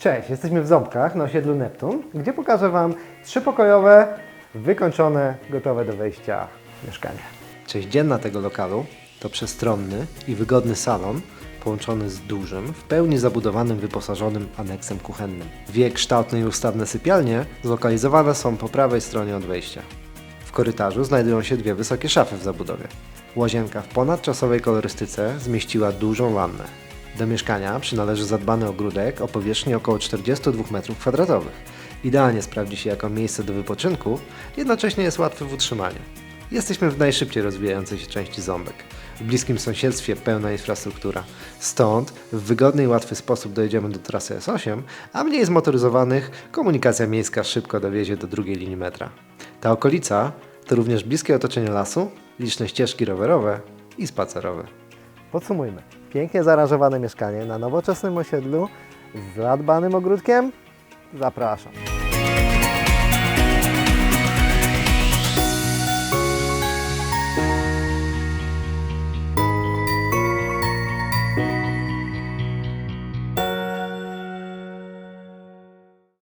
Cześć, jesteśmy w Ząbkach na osiedlu Neptun, gdzie pokażę Wam trzypokojowe, wykończone, gotowe do wejścia mieszkanie. Część dzienna tego lokalu to przestronny i wygodny salon połączony z dużym, w pełni zabudowanym, wyposażonym aneksem kuchennym. Dwie kształtne i ustawne sypialnie zlokalizowane są po prawej stronie od wejścia. W korytarzu znajdują się dwie wysokie szafy w zabudowie. Łazienka w ponadczasowej kolorystyce zmieściła dużą wannę. Do mieszkania przynależy zadbany ogródek o powierzchni około 42 m2. Idealnie sprawdzi się jako miejsce do wypoczynku, jednocześnie jest łatwy w utrzymaniu. Jesteśmy w najszybciej rozwijającej się części Ząbek. W bliskim sąsiedztwie pełna infrastruktura. Stąd w wygodny i łatwy sposób dojedziemy do trasy S8, a mniej zmotoryzowanych komunikacja miejska szybko dowiezie do drugiej linii metra. Ta okolica to również bliskie otoczenie lasu, liczne ścieżki rowerowe i spacerowe. Podsumujmy. Pięknie zaaranżowane mieszkanie na nowoczesnym osiedlu z zadbanym ogródkiem. Zapraszam.